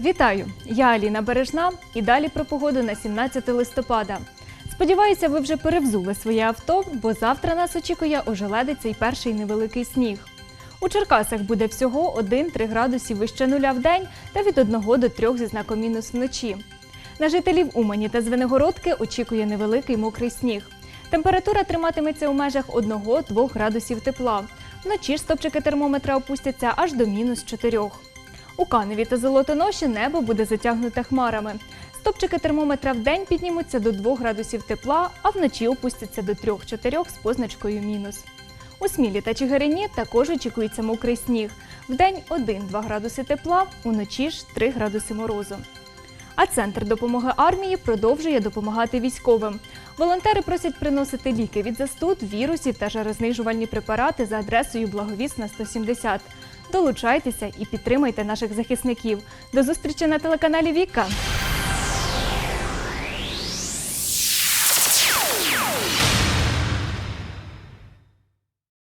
Вітаю! Я Аліна Бережна і далі про погоду на 17 листопада. Сподіваюся, ви вже перевзули своє авто, бо завтра нас очікує ожеледиця і перший невеликий сніг. У Черкасах буде всього 1-3 градусі вище нуля в день та від 1 до 3 зі знаком мінус вночі. На жителів Умані та Звенигородки очікує невеликий мокрий сніг. Температура триматиметься у межах 1-2 градусів тепла. Вночі ж стопчики термометра опустяться аж до мінус 4. У Каневі та Золотоноші небо буде затягнуте хмарами. Стопчики термометра в день піднімуться до 2 градусів тепла, а вночі опустяться до 3-4 з позначкою мінус. У Смілі та Чигирині також очікується мокрий сніг. Вдень 1-2 градуси тепла, уночі ж 3 градуси морозу. А центр допомоги армії продовжує допомагати військовим. Волонтери просять приносити ліки від застуд, вірусів та жарознижувальні препарати за адресою Благовісна 170. Долучайтеся і підтримайте наших захисників. До зустрічі на телеканалі Віка.